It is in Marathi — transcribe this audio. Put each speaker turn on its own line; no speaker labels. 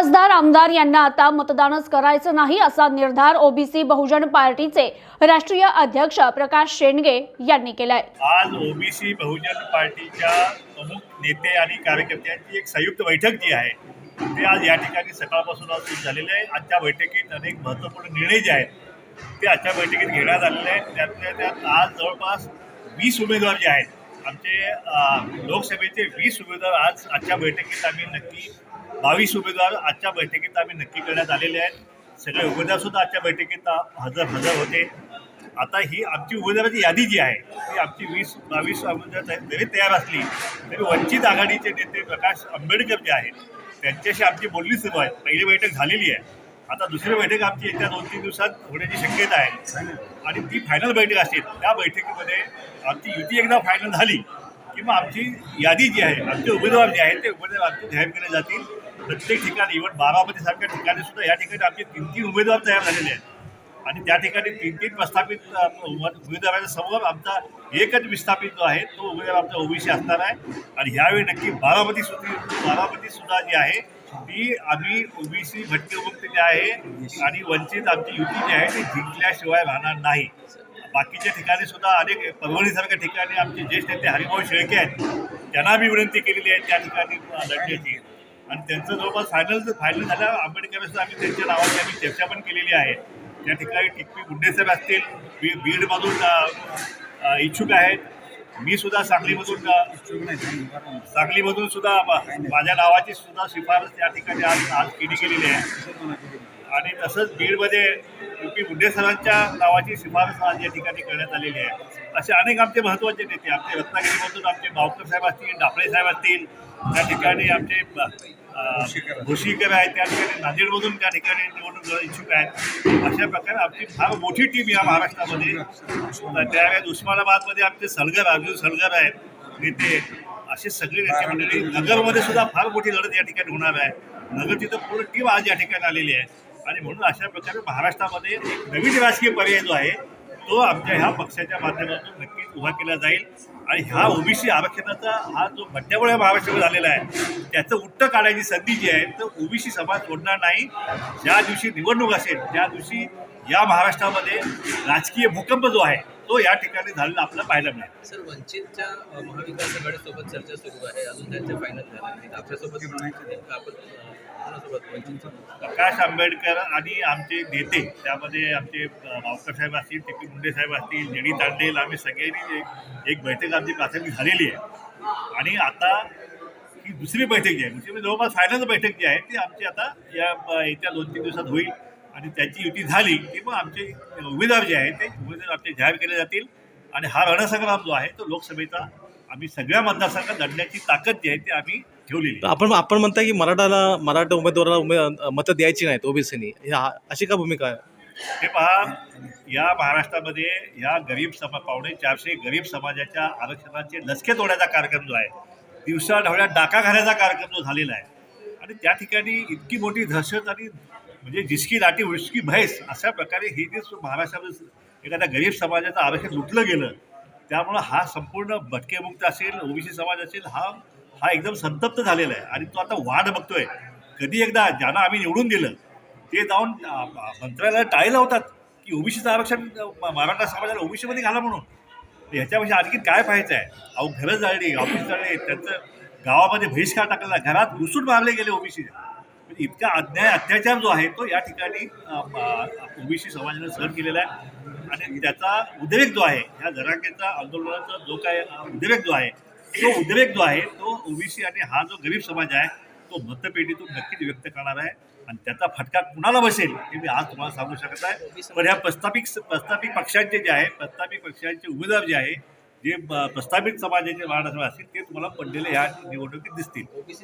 खासदार आमदार यांना आता मतदानच करायचं नाही असा निर्धार ओबीसी बहुजन पार्टीचे राष्ट्रीय अध्यक्ष प्रकाश शेंडगे यांनी केलाय.
आज ओबीसी बहुजन पार्टीच्या प्रमुख नेते आणि कार्यकर्त्यांची एक संयुक्त बैठक जी आहे ते आज या ठिकाणी सकाळपासून आज सुरू झालेली आहे. आजच्या बैठकीत अनेक महत्त्वपूर्ण निर्णय जे आहेत ते आजच्या बैठकीत घेण्यात आलेले आहेत. त्यातल्या त्यात आज जवळपास वीस उमेदवार जे आहेत आमचे लोकसभेचे वीस उमेदवार आज आजच्या बैठकीत आम्ही नक्की बावीस उमेदवार आजच्या बैठकीत आम्ही नक्की करण्यात आलेले आहेत. सगळे उमेदवार सुद्धा आजच्या बैठकीत हजर हजर होते. आता ही आमची उमेदवाराची यादी जी आहे ती आमची वीस बावीस उमेदवार जरी तयार असली तरी वंचित आघाडीचे नेते प्रकाश आंबेडकर जे आहेत त्यांच्याशी आमची बोलणी सुरू आहे. पहिली बैठक झालेली आहे. आता दुसरी बैठक आमची येत्या दोन तीन दिवसात होण्याची शक्यता आहे. आणि ती फायनल बैठक असेल त्या बैठकीमध्ये आमची युती एकदा फायनल झाली की मग आमची यादी जी आहे आमचे उमेदवार जे आहेत ते उमेदवार आमचे जाहीर केले जातील. प्रत्येक ठिकाणी इव्हन बारामतीसारख्या ठिकाणी सुद्धा या ठिकाणी आमचे तीन तीन उमेदवार तयार झालेले आहेत. आणि त्या ठिकाणी तीन तीन प्रस्थापित अ, उमेदवाराच्या समोर आमचा एकच विस्थापित जो आहे तो उमेदवार आमचा ओबीसी असणार आहे. आणि ह्यावेळी नक्की बारामती सुद्धा बारामती सुद्धा जी आहे ती आम्ही ओबीसी भटकेमुक्त जे आहे आणि वंचित आमची युती जी आहे ती जिंकल्याशिवाय राहणार नाही. बाकीच्या ठिकाणी सुद्धा अनेक परभणीसारख्या ठिकाणी आमचे ज्येष्ठ नेते हरिभाऊ शेळके आहेत त्यांना आम्ही विनंती केलेली आहे त्या ठिकाणी लढण्याची. आणि त्यांचं जवळपास फायनल फायनल झाल्या आंबेडकरांचं आम्ही त्यांच्या नावाची आम्ही चर्चा पण केलेली आहे. त्या ठिकाणी टिकपी गुंडेसाहेब असतील बी बीडमधून इच्छुक आहेत. मी सुद्धा सांगलीमधून सांगलीमधून सुद्धा माझ्या नावाची सुद्धा शिफारस त्या ठिकाणी आज आज केली गेलेली आहे. आणि तसंच बीडमध्ये पी मुंडे सरांच्या नावाची शिफारस आज या ठिकाणी करण्यात आलेली आहे. असे अनेक आमचे महत्त्वाचे नेते आमचे रत्नागिरीमधून आमचे बावकर साहेब असतील डापळे साहेब असतील त्या ठिकाणी आमचे भोशीकर आहेत त्या ठिकाणी नांदेडमधून त्या ठिकाणी निवडणूक इच्छुक आहेत. अशा प्रकारे आमची फार मोठी टीम या महाराष्ट्रामध्ये. त्यावेळेस उस्मानाबादमध्ये आमचे सलगर अर्जुन सलगर आहेत नेते. असे सगळे नेते मंडळी. नगरमध्ये सुद्धा फार मोठी लढत या ठिकाणी होणार आहे. नगर तिथं पूर्ण टीम आज या ठिकाणी आलेली आहे. आणि म्हणून अशा प्रकारे महाराष्ट्रामध्ये एक नवीन राजकीय पर्याय जो आहे तो आमच्या ह्या पक्षाच्या माध्यमातून नक्कीच उभा केला जाईल. आणि ह्या ओबीसी आरक्षणाचा हा जो भट्ट्यामुळे महाराष्ट्रामध्ये झालेला आहे त्याचं उत्तर काढायची संधी जी आहे तर ओबीसी समाज सोडणार नाही. ज्या दिवशी निवडणूक असेल त्या दिवशी या महाराष्ट्रामध्ये राजकीय भूकंप जो आहे तो या ठिकाणी झालेला आपल्याला पाहायला मिळेल.
सर वंचितच्या अ, महाविकास आघाडीसोबत चर्चा सुरू आहे अजून त्यांच्या फायनल झाल्या नाहीत आपल्यासोबत नेमकं आपण अ, कोणासोबत? वंचितसोबत?
प्रकाश आंबेडकर आणि आमचे नेते त्यामध्ये आमचे अ, भावकर साहेब असतील टी पी मुंडे साहेब असतील जेडी तांडेल आम्ही सगळ्यांनी एक बैठक आमची प्राथमिक झालेली आहे. आणि आता ही दुसरी बैठक जी आहे. दुसरी म्हणजे जवळपास फायनल बैठक जी आहे ती आमची आता या येत्या दोन तीन दिवसात होईल. आणि त्याची युती झाली की मग आमचे उमेदवार जे आहेत ते उमेदवार आमचे जाहीर केले जातील. आणि हा रणसंग्राम जो आहे तो लोकसभेचा आम्ही सगळ्या मतदारसंघात लढण्याची ताकद जी आहे ती आम्ही ठेवलेली.
तर आपण आपण म्हणता की मराठाला मराठा उमेदवाराला उमे मतं द्यायची नाहीत ओबीसीनी. अशी का भूमिका आहे?
हे पहा या महाराष्ट्रामध्ये या गरीब समा पावणे चारशे गरीब समाजाच्या आरक्षणाचे लसके तोडण्याचा कार्यक्रम जो आहे दिवसा ढवळ्या डाका घालायचा कार्यक्रम जो झालेला आहे. आणि त्या ठिकाणी इतकी मोठी दहशत आणि म्हणजे जिसकी लाटी उचकी भैस अशा प्रकारे हे जे महाराष्ट्रामध्ये एखाद्या गरीब समाजाचं आरक्षण लुटलं गेलं त्यामुळं हा संपूर्ण भटकेमुक्त असेल ओबीसी समाज असेल हा हा एकदम संतप्त झालेला आहे. आणि तो आता वाढ बघतोय. कधी एकदा ज्यांना आम्ही निवडून दिलं ते जाऊन अ, मंत्र्याला टाळी लावतात की ओबीसीचं आरक्षण मराठा समाजाला ओबीसीमध्ये घाला म्हणून. ह्याच्यापेक्षा आणखी काय पाहायचं आहे? अहो घरं जाळली ऑफिस जाळले त्यांचं गावामध्ये बहिष्कार टाकलेला घरात घुसून मारले गेले ओबीसी. म्हणजे इतका अन्याय अत्याचार जो आहे तो या ठिकाणी ओबीसी समाजाने सहन केलेला आहे. आणि त्याचा उद्रेक जो आहे ह्या जरांगेचा आंदोलनाचा जो काय उद्रेक जो आहे तो उद्रेक जो आहे तो ओबीसी आणि हा जो गरीब समाज आहे तो मतपेटीतून नक्कीच व्यक्त करणार आहे. आणि त्याचा फटका कुणाला बसेल हे मी आज तुम्हाला सांगू शकत आहे पण ह्या प्रस्थापित प्रस्थापित पक्षांचे जे आहे प्रस्थापित पक्षांचे उमेदवार जे आहे जे प्रस्तावित प्रस्थापित समाजाचे महाराष्ट्र असतील ते तुम्हाला पडलेले ह्या निवडणुकीत दिसतील.